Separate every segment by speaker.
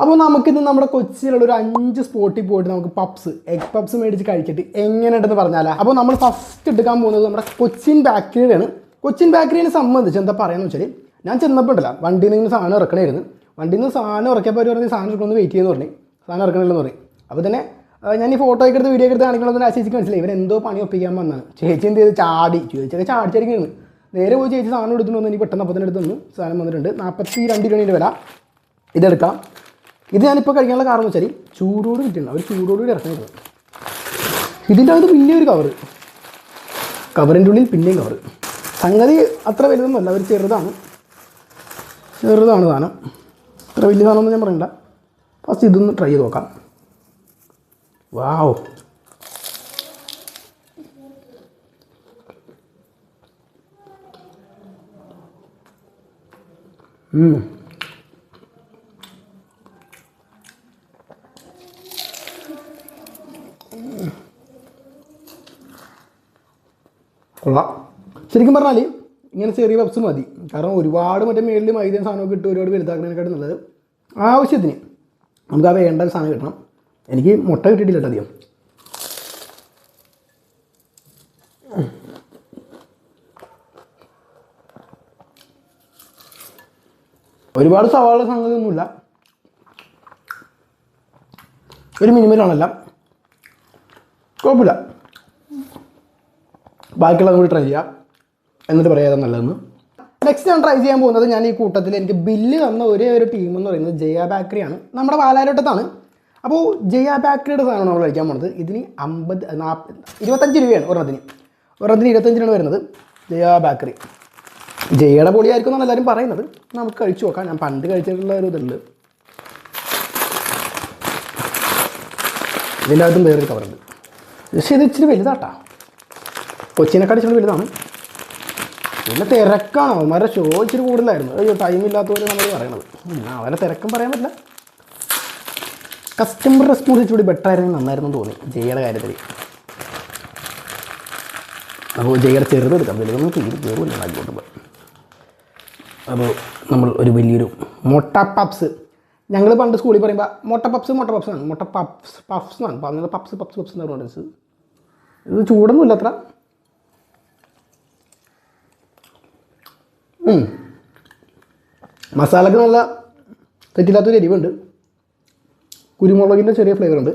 Speaker 1: അപ്പോൾ നമുക്കിന്ന് നമ്മുടെ കൊച്ചിയിലുള്ള ഒരു അഞ്ച് സ്പോട്ടിൽ പോയിട്ട് നമുക്ക് പപ്സ് എഗ് പപ്സ് മേടിച്ച് കഴിച്ചിട്ട് എങ്ങനെയുണ്ടെന്ന് പറഞ്ഞാലാ. അപ്പോൾ നമ്മൾ ഫസ്റ്റ് എടുക്കാൻ പോകുന്നത് നമ്മുടെ കൊച്ചിൻ ബേക്കറിയാണ് കൊച്ചിൻ ബാക്കറിനെ സംബന്ധിച്ച് എന്താ പറയുകയെന്ന് വെച്ചാൽ ഞാൻ ചെന്നപ്പോൾ ഉണ്ടല്ല വണ്ടിയിൽ നിന്ന് സാധനം ഇറക്കണമായിരുന്നു വണ്ടിയിൽ നിന്ന് സാധനം ഇറക്കിയപ്പോൾ അവർ പറഞ്ഞ് സാധനം എടുക്കണമെന്ന് വെയിറ്റ് ചെയ്യുന്നു പറഞ്ഞു. സാധനം ഇറക്കണില്ലെന്ന് പറഞ്ഞു. അപ്പോൾ തന്നെ ഞാൻ ഈ ഫോട്ടോ ഒക്കെ എടുത്ത് വീഡിയോ എടുത്ത് കാണിക്കണമെന്ന് ആ ചേച്ചിക്ക് മനസ്സിലായി ഇവൻ എന്തോ പണി ഒപ്പിക്കാൻ വന്നാണ്. ചേച്ചി എന്ത് ചെയ്ത്? ചാടി. ചേച്ചിയൊക്കെ ചാടിച്ചിരിക്കുന്നു നേരെ പോയി ചേച്ചി സാധനം എടുത്തുകൊണ്ട് വന്ന് എനിക്ക് പെട്ടെന്ന് അപ്പം തന്നു സാധനം വന്നിട്ടുണ്ട്. നാൽപ്പത്തി രണ്ട് രൂപയുടെ വില. ഇതെടുക്കാം. ഇത് ഞാനിപ്പോൾ കഴിക്കാനുള്ള കാരണം വെച്ചാൽ ചൂടോട് കിട്ടിയിട്ടുണ്ട്. അവർ ചൂടോട് കൂടി ഇറക്കുന്നത് ഇതിന്റെ അകത്ത് പിന്നെ ഒരു കവറ് കവറിന്റെ ഉള്ളിൽ പിന്നെയും കവറ് സംഗതി അത്ര വലുതൊന്നുമല്ല. അവർ ചെറുതാണ്. ചെറുതാണ് സാധനം. അത്ര സാധനമൊന്നും ഞാൻ പറയണ്ട. ഫസ്റ്റ് ഇതൊന്ന് ട്രൈ ചെയ്ത് നോക്കാം. വാവ് ഉം കൊള്ളാം ശരിക്കും പറഞ്ഞാൽ ഇങ്ങനെ ചെറിയ പപ്സ് മതി. കാരണം ഒരുപാട് മറ്റേ മേളിൽ മൈദയും സാധനമൊക്കെ ഇട്ട് ഒരുപാട് വലുതാക്കുന്നതിനെക്കാട്ടും നല്ലത് ആവശ്യത്തിന്. നമുക്ക് ആ വേണ്ട സാധനം കിട്ടണം. എനിക്ക് മുട്ട കിട്ടിയിട്ടില്ല കേട്ടോ അധികം. ഒരുപാട് സവാള സംഗതിയൊന്നുമില്ല. ഒരു മിനിമലാണല്ല കുഴപ്പമില്ല. ബാക്കിയുള്ളത് കൂടി ട്രൈ ചെയ്യാം. എന്നിട്ട് പറയാതെ നല്ലതെന്ന്. നെക്സ്റ്റ് ഞാൻ ട്രൈ ചെയ്യാൻ പോകുന്നത് ഞാൻ ഈ കൂട്ടത്തിൽ എനിക്ക് ബില്ല് തന്ന ഒരേ ഒരു ടീം എന്ന് പറയുന്നത് ജയ ബേക്കറിയാണ് നമ്മുടെ പാലാരോട്ടത്താണ് അപ്പോൾ ജയ ബേക്കറിയുടെ സാധനമാണ് നമ്മൾ കഴിക്കാൻ പോകുന്നത് ഇതിന് അമ്പത് നാൽപ്പത് ഇരുപത്തഞ്ച് രൂപയാണ് ഒരെണ്ണത്തിന്. ഒരെണ്ണത്തിന് രൂപയാണ് വരുന്നത്. ജയ ബേക്കറി ജയയുടെ പൊളിയായിരിക്കും എന്നാണ് എല്ലാവരും പറയുന്നത്. നമുക്ക് കഴിച്ചു നോക്കാം. ഞാൻ പണ്ട് കഴിച്ചിട്ടുള്ള ഒരു ഇതുണ്ട്. ഇതിന്റെ അകത്തും വേറൊരു കവറുണ്ട് പക്ഷേ ഇത് ഇച്ചിരി വലുതാട്ടാ. കൊച്ചിനെ ഇച്ചിരി വലുതാണ്. പിന്നെ തിരക്കാണ്. അവന്മാരെ ഷോ ഇച്ചിരി കൂടുതലായിരുന്നു. അയ്യോ ടൈം ഇല്ലാത്തവരെ നമ്മൾ പറയണത്. അവരെ തിരക്കും പറയാൻ പറ്റില്ല. കസ്റ്റമർ റെസ്പോൺസ് ഇച്ചിരി ബെറ്റർ ആയിരുന്നു നന്നായിരുന്നു തോന്നി. ജയയുടെ കാര്യത്തിൽ അപ്പോൾ ജയയുടെ ചെറുതെടുക്കാം വലുതൊന്നും തീരെ കയറില്ല നാട്ടിലോട്ട് പോയി. അപ്പോൾ നമ്മൾ ഒരു വലിയൊരു മൊട്ട പപ്സ്. ഞങ്ങൾ പണ്ട് സ്കൂളിൽ പറയുമ്പോൾ മൊട്ട പപ്സ് മൊട്ട പപ്സ് ആണ് മൊട്ട പപ്സ് പപ്സ് എന്നാണ്. പറഞ്ഞത് പപ്സ് പപ്സ് പപ്സ് എന്ന് പറഞ്ഞത് ഇത് ചൂടൊന്നുമില്ല അത്ര. മസാലക്ക് നല്ല തെറ്റില്ലാത്തൊരു എരിവുണ്ട്. കുരുമുളകിന്റെ ചെറിയ ഫ്ലേവർ ഉണ്ട്.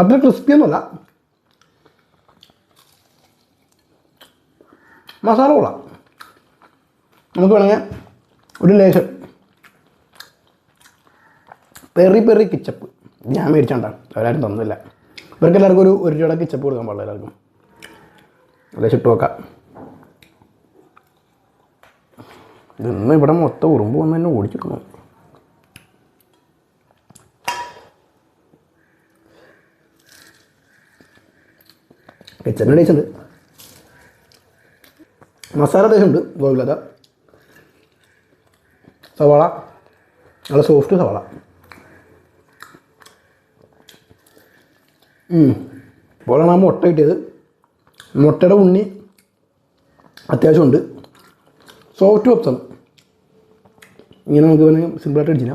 Speaker 1: അത്ര ക്രിസ്പി ഒന്നുമല്ല. മസാല കൊള്ളാം. നമുക്ക് വേണമെങ്കിൽ ഒരു ലേശം പെറി പെറി കിച്ചപ്പ് ഞാൻ മേടിച്ചാണ്ടാണ് അവരാരും തന്നില്ല. ഇവർക്ക് എല്ലാവർക്കും ഒരു ഒരു രൂപയുടെ കിച്ചപ്പ് കൊടുക്കാൻ പാടില്ല എല്ലാവർക്കും. ലേശം ഇട്ട് വെക്കാം ഇന്ന് ഇവിടെ മൊത്തം ഉറുമ്പ് വന്ന് തന്നെ ഓടിച്ചിട്ടു കിച്ചന്റെ ടേസ്റ്റ് ഉണ്ട് മസാല ടേസ്റ്റ് ഉണ്ട് ഗോവിലത സവാള നല്ല സോഫ്റ്റ് സവാള. ഇപ്പോഴാണ് ആ മുട്ട കിട്ടിയത്. മുട്ടയുടെ ഉണ്ണി അത്യാവശ്യമുണ്ട്. സോഫ്റ്റ് ഓപ്ഷൻ ഇങ്ങനെ നമുക്ക് വേണമെങ്കിൽ സിമ്പിളായിട്ട് അടിച്ചില്ല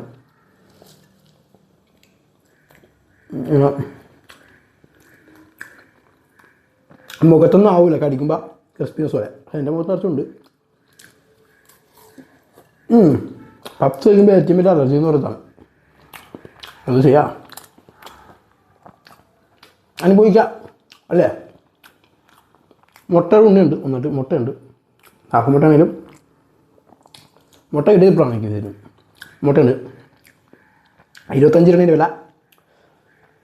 Speaker 1: മുഖത്തൊന്നും ആവില്ല കടിക്കുമ്പോൾ ക്രിസ്പിനെസ് പോലെ. എന്റെ മുഖത്ത് നിറച്ചുണ്ട്. പപ്സ് കഴിക്കുമ്പോൾ ഏറ്റവും വലിയ അലർജി എന്ന് പറയുന്നതാണ് അത് ചെയ്യാം അനുഭവിക്കാം അല്ലേ? മുട്ട ഉണ്ണിയുണ്ട് എന്നിട്ട് മുട്ടയുണ്ട്. ഹാഫ് മുട്ട കിട്ടിയപ്പോഴാണ് എനിക്ക് തരും മുട്ടയുണ്ട്. ഇരുപത്തഞ്ച് രൂപ വില.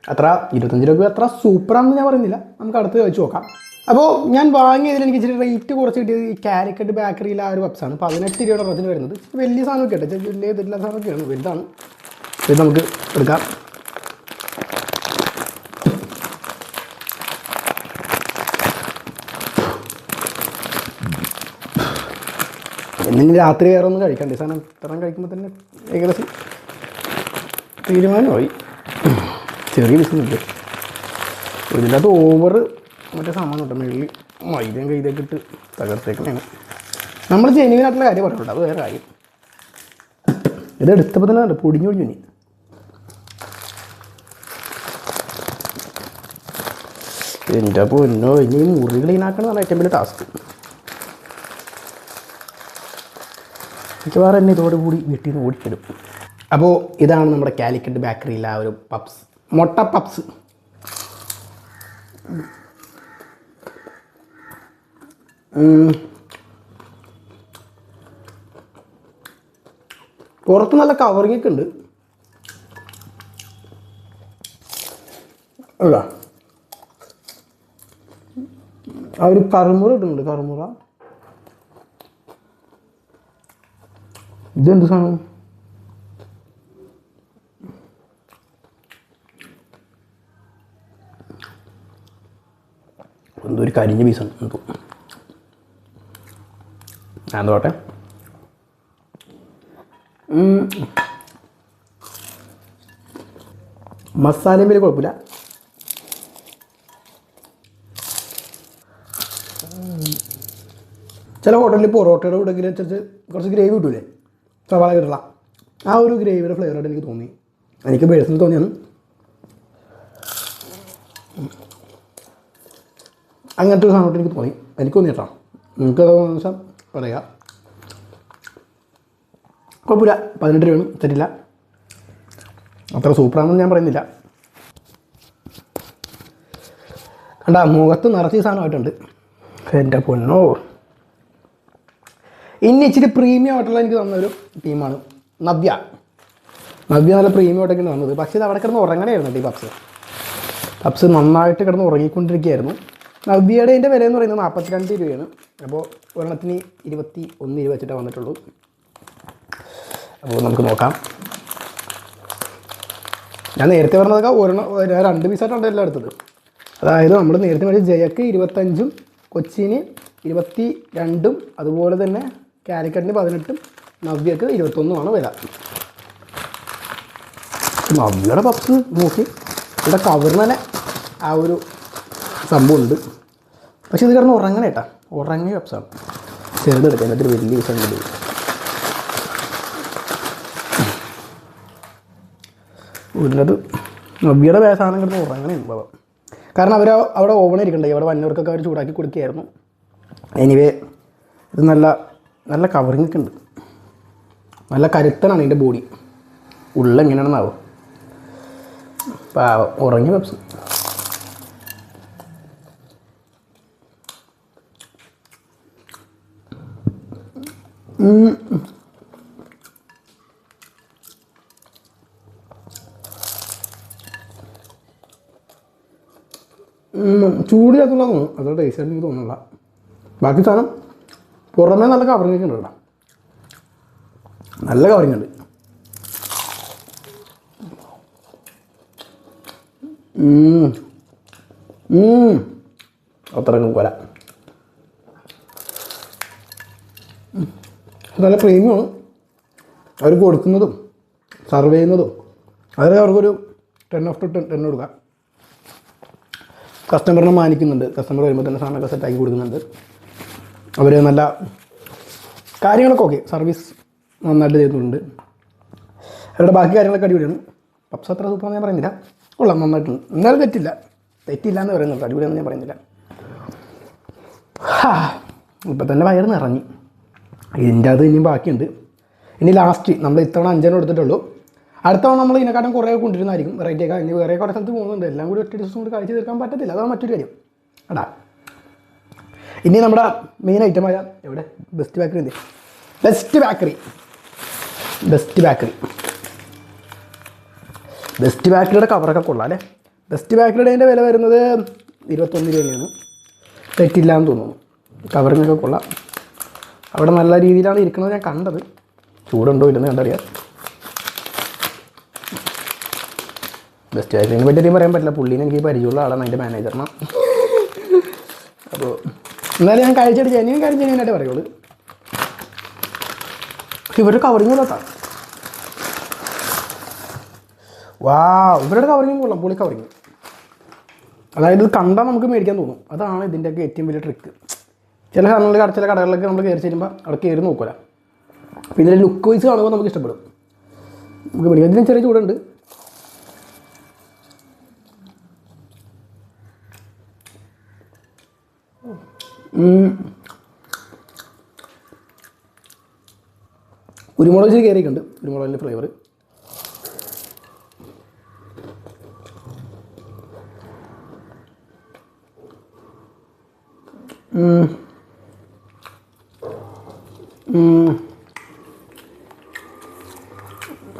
Speaker 1: അത്ര ഇരുപത്തഞ്ച് രൂപ അത്ര സൂപ്പറാണെന്ന് ഞാൻ പറയുന്നില്ല. നമുക്ക് അടുത്ത് വെച്ച് നോക്കാം. അപ്പോൾ ഞാൻ വാങ്ങിയതിൽ എനിക്ക് ഇച്ചിരി റേറ്റ് കുറച്ച് കിട്ടിയത് ഈ കാലിക്കറ്റ് ബേക്കറിയിലെ ആ ഒരു പപ്സാണ് പതിനെട്ട് രൂപയുടെ റേറ്റിന് വരുന്നത്. വലിയ സാധനമൊക്കെ ഇച്ചിരി വലിയ സാധനം സാധനമൊക്കെയാണ് വലുതാണ്. ഇത് നമുക്ക് എടുക്കാം. എന്തെങ്കിലും രാത്രി വേറെ ഒന്നും കഴിക്കണ്ടേ? സാധനം ഇത്രയും കഴിക്കുമ്പോൾ തന്നെ ഏകദേശം തീരുമാനമായി. ചെറിയ ബിസിനസ് ഇതിനകത്ത് ഓവർ മറ്റേ സാമാനം കേട്ടോ മെള്ളി. മൈദയും കൈതൊക്കെ ഇട്ട് തകർത്തേക്കണേ നമ്മൾ ജെനുവിനായിട്ടുള്ള കാര്യം പറഞ്ഞിട്ടുണ്ട് അത് വേറെ കാര്യം. ഇത് എടുത്തപ്പോൾ തന്നെ ഉണ്ട് പൊടിഞ്ഞു പൊടിഞ്ഞു ഇനി. എന്റെ പൊന്നോ ഇനി ഈ മുറി ക്ലീൻ ഏറ്റവും വലിയ ടാസ്ക് മിക്കവാറും തന്നെ ഇതോടുകൂടി വീട്ടിൽ നിന്ന് ഓടിച്ചിടും അപ്പോൾ ഇതാണ് നമ്മുടെ കാലിക്കറ്റ് ബേക്കറിയിലെ ആ ഒരു പപ്സ്. മുട്ട പപ്സ്. പുറത്ത് നല്ല കവറിങ് ഒക്കെ ഉണ്ട്. അല്ല ഒരു കറുമുറ ഇടുന്നുണ്ട് കറുമുറ. ഇതെന്ത് സാധനം? എന്തോ ഒരു കരിഞ്ഞ പീസാണ് എന്തോ. ഞാൻ തോട്ടെ മസാലയും വലിയ കുഴപ്പമില്ല. ചില ഹോട്ടലിൽ പൊറോട്ടയുടെ കൂടെ കുറച്ച് ഗ്രേവി കിട്ടൂലേ? സവാള കിട്ടില്ല ആ ഒരു ഗ്രേവിയുടെ ഫ്ലേവറായിട്ട് എനിക്ക് തോന്നി. എനിക്ക് പേഴ്സണൽ തോന്നിയാണ്. അങ്ങനത്തെ ഒരു സാധനമായിട്ട് എനിക്ക് തോന്നി. എനിക്ക് തോന്നി കേട്ടോ. തോന്നുന്ന വെച്ചാൽ പറയാം. കുഴപ്പമില്ല. പതിനെട്ട് രൂപയാണ്. തരില്ല അത്ര സൂപ്പറാണെന്ന് ഞാൻ പറയുന്നില്ല. കണ്ട മുഖത്ത് നിറച്ച് സാധനമായിട്ടുണ്ട്. എന്റെ പൊന്നോ. ഇനി ഇച്ചിരി പ്രീമിയം ആയിട്ടുള്ള എനിക്ക് തന്നൊരു ടീമാണ് നവ്യ. നവ്യ നല്ല പ്രീമിയം ആയിട്ടൊക്കെയാണ് തന്നത്. പക്ഷേ ഇത് അവിടെ കിടന്ന് ഉറങ്ങണമായിരുന്നു ഈ പപ്സ് പപ്സ് നന്നായിട്ട് കിടന്ന് ഉറങ്ങിക്കൊണ്ടിരിക്കുകയായിരുന്നു. നവ്യയുടെ എന്റെ വില എന്ന് പറയുന്നത് നാൽപ്പത്തിരണ്ട് രൂപയാണ്. അപ്പോൾ ഒരെണ്ണത്തിന് ഇരുപത്തി ഒന്ന് രൂപ വെച്ചിട്ടേ വന്നിട്ടുള്ളൂ. അപ്പോൾ നമുക്ക് നോക്കാം. ഞാൻ നേരത്തെ പറഞ്ഞതൊക്കെ ഒരെണ്ണം രണ്ട് പീസായിട്ടാണ് എല്ലാം എടുത്തത്. അതായത് നമ്മൾ നേരത്തെ മേടിച്ച ജയക്ക് ഇരുപത്തഞ്ചും കൊച്ചിന് ഇരുപത്തി രണ്ടും അതുപോലെ തന്നെ കാലിക്കറ്റിന് പതിനെട്ടും നവ്യക്ക് ഇരുപത്തൊന്നുമാണ് വില. നവ്യയുടെ പപ്സ് നോക്കി. ഇവിടെ തന്നെ ആ ഒരു സംഭവം ഉണ്ട് പക്ഷെ ഇത് കിടന്ന് ഉറങ്ങണ കേട്ടാ ഉറങ്ങിയ പപ്സാണ് ചെറുതെടുക്കാൻ എന്നിട്ട് വലിയ വിഷയം കൂടി ഉള്ളത് നവ്യയുടെ സാധനം കിടന്ന് ഉറങ്ങണേ ബാബ കാരണം അവർ അവിടെ ഓവൺ ഇരിക്കണ്ടേ? അവിടെ വന്നവർക്കൊക്കെ അവർ ചൂടാക്കി കൊടുക്കുകയായിരുന്നു. എനിവേ ഇത് നല്ല നല്ല കവറിങ് ഒക്കെ ഉണ്ട്. നല്ല കരുത്തനാണ് ഇതിന്റെ ബോഡി ഉള്ള എങ്ങനെയാണെന്നാവും? പാവം ഉറങ്ങി പപ്സ്. ചൂടില്ലാത്തുള്ള തോന്നുന്നു. അത്ര ടേസ്റ്റ് എനിക്ക് തോന്നുന്നില്ല. ബാക്കി സാധനം പുറമേ നല്ല കവറിങ് ഒക്കെ ഉണ്ട് കേട്ടോ നല്ല കവറിങ് ഉണ്ട്. അത്രയും ഉം. നല്ല പ്രീമിയമാണ് അവർ കൊടുക്കുന്നതും സർവ് ചെയ്യുന്നതും അതിൽ അവർക്കൊരു ten of to ten ten കൊടുക്കാം കസ്റ്റമറിനെ മാനിക്കുന്നുണ്ട്. കസ്റ്റമർ വരുമ്പോൾ തന്നെ സാധനമൊക്കെ സെറ്റാക്കി കൊടുക്കുന്നുണ്ട്. അവർ നല്ല കാര്യങ്ങളൊക്കെ ഓക്കെ. സർവീസ് നന്നായിട്ട് ചെയ്തിട്ടുണ്ട്. അവരുടെ ബാക്കി കാര്യങ്ങളൊക്കെ അടിപൊളിയാണ്. പപ്സ് അത്ര സൂപ്പർ ഞാൻ പറയുന്നില്ല. കൊള്ളാം നന്നായിട്ടുണ്ട്. എന്നാലും തെറ്റില്ല. തെറ്റില്ല എന്ന് പറയുന്നുണ്ട് അടിപൊളിയാണെന്ന് ഞാൻ പറയുന്നില്ല. ഇപ്പം തന്നെ വയറ് നിറഞ്ഞു. ഇതിന്റെ അത് ഇനിയും ബാക്കിയുണ്ട്. ഇനി ലാസ്റ്റ് നമ്മൾ ഇത്തവണ അഞ്ചെണ്ണം എടുത്തിട്ടുള്ളൂ. അടുത്ത തവണ നമ്മൾ ഇതിനെക്കാട്ടും കുറേ കൊണ്ടിരുന്നായിരിക്കും വെറൈറ്റി ഒക്കെ. ഇനി വേറെ കുറേ സ്ഥലത്ത് പോകുന്നുണ്ട്. എല്ലാം കൂടി ഒറ്റ ദിവസം കൊണ്ട് കഴിച്ച് തീർക്കാൻ പറ്റത്തില്ല. അതാണ് മറ്റൊരു കാര്യം. അടാ ഇനി നമ്മുടെ മെയിൻ ഐറ്റമായ എവിടെ? ബെസ്റ്റ് ബേക്കറി എന്ത് best bakery best bakery best ബേക്കറിയുടെ കവറൊക്കെ കൊള്ളാം അല്ലേ? ബെസ്റ്റ് ബേക്കറിയുടെ അതിന്റെ വില വരുന്നത് ഇരുപത്തൊന്ന് രൂപയാണ്. തെറ്റില്ല എന്ന് തോന്നുന്നു. കവറിങ്ങൊക്കെ കൊള്ളാം. അവിടെ നല്ല രീതിയിലാണ് ഇരിക്കുന്നത് ഞാൻ കണ്ടത്. ചൂടുണ്ടോ ഇല്ലെന്ന് കണ്ടറിയാം. ബെസ്റ്റ് ബേക്കറിനെ പറ്റി പറയാൻ പറ്റില്ല. പുള്ളീനെ എനിക്ക് പരിചയമുള്ള ആളാണ് അതിന്റെ മാനേജറിനാണ് അപ്പോൾ എന്നാലും ഞാൻ കഴിച്ചിട്ട് ജെന്യൻ കാര്യം ജെന്യനായിട്ട് പറയുള്ളൂ. ഇവരുടെ കവറിങ് കൊള്ളാത്ത വാ ഇവരുടെ കവറിങ് കൊള്ളാം. പൊളി കവറിങ് അതായത് ഇത് കണ്ടാൽ നമുക്ക് മേടിക്കാൻ തോന്നും. അതാണ് ഇതിന്റെയൊക്കെ ഏറ്റവും വലിയ ട്രിക്ക് ചില സാധനങ്ങൾ ചില കടകളിലൊക്കെ നമ്മൾ കയറി ചെല്ലുമ്പോൾ അവിടെ കയറി നോക്കില്ല പിന്നെ ലുക്ക് വൈസ് കാണുമ്പോൾ നമുക്ക് ഇഷ്ടപ്പെടും. നമുക്ക് മേടിക്കാം ഇതിന് ചെറിയ ചൂടുണ്ട്. കുരുമുളക് ഇച്ചിരി കയറിയിട്ടുണ്ട്. കുരുമുളകിന്റെ ഫ്ലേവർ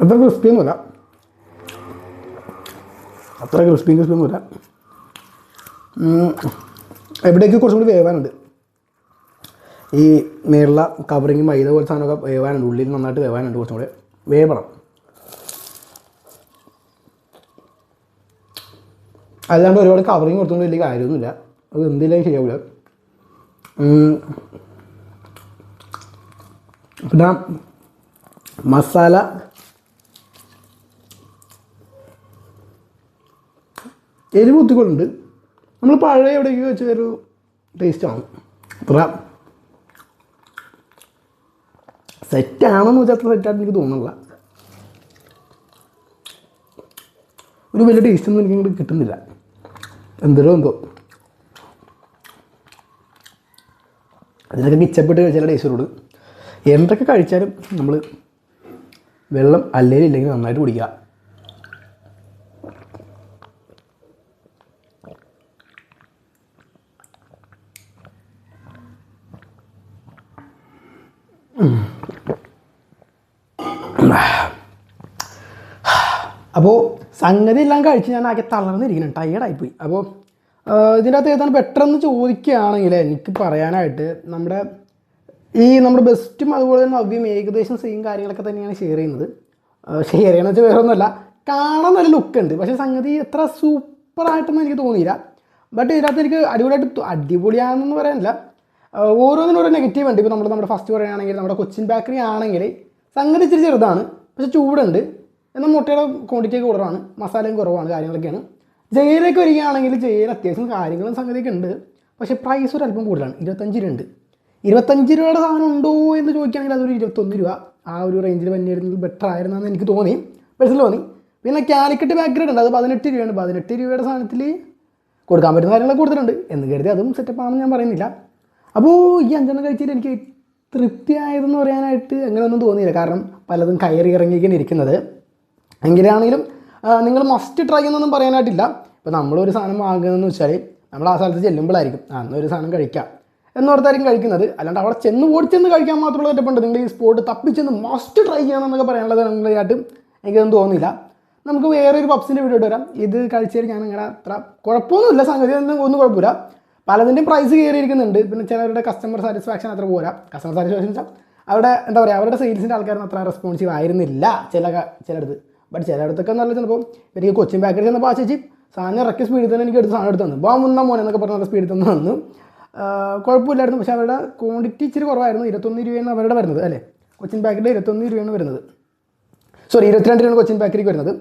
Speaker 1: അത്ര ക്രിസ്പി ഒന്നുമില്ല. അത്ര ക്രിസ്പി ക്രിസ്പി ഒന്നുമില്ല. എവിടേക്ക് കുറച്ചും കൂടി വേവാനുണ്ട്. ഈ മേളില കവറിങ് മൈദ പോലെ സാധനമൊക്കെ വേവാനുണ്ട്. ഉള്ളിൽ നന്നായിട്ട് വേവാനുണ്ട് കുറച്ചും കൂടെ. വേവണം. അല്ലാണ്ട് ഒരുപാട് കവറിങ് കൊടുത്തുകൊണ്ട് വലിയ കാര്യമൊന്നുമില്ല. അത് എന്തെങ്കിലും ശരിയാവില്ല. പിന്നെ മസാല. എരിവ് കുത്തിക്കൊണ്ട് നമ്മൾ പഴയ എവിടേക്ക് വെച്ച ഒരു ടേസ്റ്റാണ് അത്ര സെറ്റാണെന്ന് വെച്ചാൽ അത്ര സെറ്റായിട്ട് എനിക്ക് തോന്നുന്നില്ല. ഒരു വലിയ ടേസ്റ്റ് ഒന്നും എനിക്ക് ഇങ്ങോട്ട് കിട്ടുന്നില്ല. എന്തോ എന്തോ. അതിനൊക്കെ മിച്ചപ്പെട്ട് കഴിച്ചാൽ ടേസ്റ്റോട് എന്തൊക്കെ കഴിച്ചാലും നമ്മൾ വെള്ളം അല്ലെങ്കിൽ നന്നായിട്ട് കുടിക്കുക. അപ്പോൾ സംഗതി എല്ലാം കഴിച്ച് ഞാൻ ആകെ തളർന്നിരിക്കുന്നു ടയേർഡായിപ്പോയി അപ്പോൾ ഇതിന്റെ അകത്ത് ഏതാണ് ബെറ്റർ എന്ന് ചോദിക്കുകയാണെങ്കിൽ എനിക്ക് പറയാനായിട്ട് നമ്മുടെ ഈ നമ്മുടെ ബെസ്റ്റും അതുപോലെ തന്നെ നവ്യം ഏകദേശം സെയിം കാര്യങ്ങളൊക്കെ തന്നെയാണ് ഷെയർ ചെയ്യുന്നത്. ഷെയർ ചെയ്യണമെന്ന് വെച്ചാൽ വേറെ ഒന്നുമല്ല കാണാൻ നല്ല ലുക്ക് ഉണ്ട്. പക്ഷേ സംഗതി എത്ര സൂപ്പറായിട്ടൊന്നും എനിക്ക് തോന്നിയില്ല. ബട്ട് ഇതിനകത്ത് എനിക്ക് അടിപൊളിയായിട്ട് അടിപൊളിയാണെന്ന് പറയാനില്ല. ഓരോന്നിനും ഓരോ നെഗറ്റീവ് ഉണ്ട്. ഇപ്പോൾ നമ്മൾ നമ്മുടെ ഫസ്റ്റ് പറയുകയാണെങ്കിൽ നമ്മുടെ കൊച്ചിൻ ബേക്കറി ആണെങ്കിൽ സംഗതി ഇച്ചിരി ചെറുതാണ് പക്ഷേ ചൂടുണ്ട്. എന്നാൽ മുട്ടയുടെ ക്വാണ്ടിറ്റി കുറവാണ്. മസാലയും കുറവാണ് കാര്യങ്ങളൊക്കെയാണ്. ജയിലേക്ക് വരികയാണെങ്കിൽ ജയിൽ അത്യാവശ്യം കാര്യങ്ങളും സംഗതിയൊക്കെ ഉണ്ട്. പക്ഷേ പ്രൈസ് ഒരു അല്പം കൂടുതലാണ് ഇരുപത്തഞ്ച് രൂപ ഉണ്ട്. ഇരുപത്തഞ്ച് രൂപയുടെ സാധനം ഉണ്ടോ എന്ന് ചോദിക്കുകയാണെങ്കിൽ അതൊരു ഇരുപത്തൊന്ന് രൂപ. ആ ഒരു റേഞ്ചിൽ വന്നിരുന്നത് ബെറ്റർ ആയിരുന്നെന്ന് എനിക്ക് തോന്നി. പെൻസിൽ തോന്നി. പിന്നെ കാലിക്കറ്റ് ബാക്ക്ഗ്രൗണ്ട് ഉണ്ട് അത് പതിനെട്ട് രൂപയാണ്. പതിനെട്ട് രൂപയുടെ സാധനത്തിൽ കൊടുക്കാൻ പറ്റുന്ന കാര്യങ്ങളൊക്കെ കൊടുത്തിട്ടുണ്ട്. എന്ന് കരുതി അതും സെറ്റപ്പ് ആണെന്ന് ഞാൻ പറയുന്നില്ല. അപ്പോൾ ഈ അഞ്ചെണ്ണം കഴിച്ചിട്ട് എനിക്ക് തൃപ്തിയായതെന്ന് പറയാനായിട്ട് അങ്ങനെയൊന്നും തോന്നിയില്ല. കാരണം പലതും കയറി ഇറങ്ങിയൊക്കെയാണ് ഇരിക്കുന്നത് എങ്കിലാണെങ്കിലും നിങ്ങൾ മസ്റ്റ് ട്രൈ എന്നൊന്നും പറയാനായിട്ടില്ല. ഇപ്പോൾ നമ്മളൊരു സാധനം വാങ്ങുന്നതെന്ന് വെച്ചാൽ നമ്മൾ ആ സ്ഥലത്ത് ചെല്ലുമ്പോഴായിരിക്കും ആ എന്നൊരു സാധനം കഴിക്കാം. എന്നോർത്തായിരിക്കും കഴിക്കുന്നത്. അല്ലാണ്ട് അവിടെ ചെന്ന് ഓടിച്ചെന്ന് കഴിക്കാൻ മാത്രമുള്ള തെറ്റപ്പുണ്ട് നിങ്ങൾ ഈ സ്പോട്ട് തപ്പിച്ചെന്ന് മസ്റ്റ് ട്രൈ ചെയ്യണം എന്നൊക്കെ പറയാനുള്ളത് നിങ്ങളായിട്ട് എനിക്കൊന്നും തോന്നുന്നില്ല. നമുക്ക് വേറൊരു ഒരു പപ്സിന്റെ വീഡിയോ വരാം. ഇത് കഴിച്ചാൽ ഞാൻ അങ്ങനെ അത്ര കുഴപ്പമൊന്നുമില്ല. സംഗതി ഒന്നും ഒന്നും കുഴപ്പമില്ല. പലതിന്റെയും പ്രൈസ് കയറിയിരിക്കുന്നുണ്ട്. പിന്നെ ചിലവരുടെ കസ്റ്റമർ സാറ്റിസ്ഫാക്ഷൻ അത്ര പോരാ. കസ്റ്റമർ സാറ്റിസ്ഫാക്ഷൻ വെച്ചാൽ അവിടെ എന്താ പറയുക അവരുടെ സെയിൽസിന്റെ ആൾക്കാരൊന്നും അത്ര റെസ്പോൺസീവ് ആയിരുന്നില്ല ചില ചിലയിടത്ത്. ബട്ട് ചിലയിടത്തൊക്കെ നല്ല ചിലപ്പോൾ എനിക്ക് കൊച്ചിൻ ബാക്കറി ചെന്നപ്പോൾ ആ ചേച്ചി സാധനം ഇറക്കിയ സ്പീഡിൽ തന്നെ എനിക്ക് എടുത്ത് സാധനം എടുത്ത് തന്നു. വാ മുന്ന മോനെ എന്നൊക്കെ പറഞ്ഞ നല്ല സ്പീഡിൽ തന്നെ വന്നു കുഴപ്പമില്ലായിരുന്നു. പക്ഷേ അവരുടെ ക്വാണ്ടിറ്റി ഇച്ചിരി കുറവായിരുന്നു. ഇരുപത്തൊന്ന് രൂപയാണ് അവരുടെ വരുന്നത് അല്ലേ? കൊച്ചിൻ ബാക്കറിയുടെ ഇരുപത്തൊന്ന് രൂപയാണ് വരുന്നത്. സോറി ഇരുപത്തിരണ്ട് രൂപയാണ് കൊച്ചിൻ ബേക്കറിക്ക് വരുന്നത്.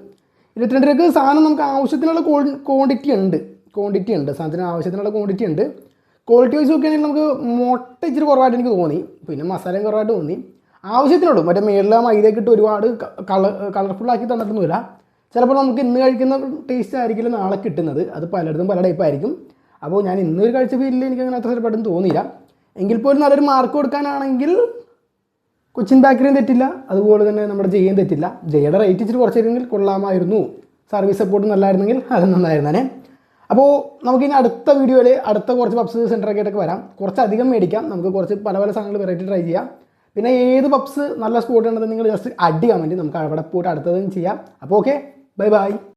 Speaker 1: ഇരുപത്തിരണ്ട് രൂപയ്ക്ക് സാധനം നമുക്ക് ആവശ്യത്തിനുള്ള ക്വാണ്ടിറ്റി ഉണ്ട്. ക്വാണ്ടിറ്റി ഉണ്ട്. സാധനത്തിന് ആവശ്യത്തിനുള്ള ക്വാണ്ടിറ്റി ഉണ്ട്. ക്വാളിറ്റി വൈസ് നോക്കുകയാണെങ്കിൽ നമുക്ക് മുട്ട ഇച്ചിരി കുറവായിട്ട് എനിക്ക് തോന്നി. പിന്നെ മസാലയും കുറവായിട്ട് തോന്നി. ആവശ്യത്തിനുള്ളൂ. മറ്റേ മേളിലെ മൈദയൊക്കെ ഇട്ട് ഒരുപാട് കളർ കളർഫുള്ളാക്കി തന്നിട്ടൊന്നുമില്ല. ചിലപ്പോൾ നമുക്ക് ഇന്ന് കഴിക്കുന്ന ടേസ്റ്റ് ആയിരിക്കില്ല നാളെ കിട്ടുന്നത്. അത് പലയിടത്തും പല ടൈപ്പ് ആയിരിക്കും അപ്പോൾ ഞാൻ ഇന്ന് ഒരു കഴിച്ച ഫീലിൽ എനിക്ക് അങ്ങനെ അത്ര പെട്ടെന്ന് തോന്നിയില്ല. എങ്കിൽ പോലും നല്ലൊരു മാർക്ക് കൊടുക്കാനാണെങ്കിൽ കൊച്ചിൻ ബേക്കറിയും തെറ്റില്ല. അതുപോലെ തന്നെ നമ്മുടെ ജയ്യും തെറ്റില്ല. ജയുടെ റേറ്റ് ഇച്ചിരി കുറച്ചിരുന്നെങ്കിൽ കൊള്ളാമായിരുന്നു. സർവീസ് സപ്പോർട്ട് നല്ലായിരുന്നെങ്കിൽ അത് നന്നായിരുന്നേ അപ്പോൾ നമുക്കിനി അടുത്ത വീഡിയോയിൽ അടുത്ത കുറച്ച് പബ്സ് സെന്ററൊക്കെ ആയിട്ടൊക്കെ വരാം. കുറച്ചധികം മേടിക്കാം. നമുക്ക് കുറച്ച് പല പല സാധനങ്ങൾ വെറൈറ്റി ട്രൈ ചെയ്യാം. പിന്നെ ഏത് പബ്സ് നല്ല സ്പോട്ട് ഉണ്ടെന്ന് നിങ്ങൾ ജസ്റ്റ് അടി വേണ്ടി നമുക്ക് അവിടെ പോയിട്ട് അടുത്തതും ചെയ്യാം. അപ്പോൾ ഓക്കെ ബൈ ബൈ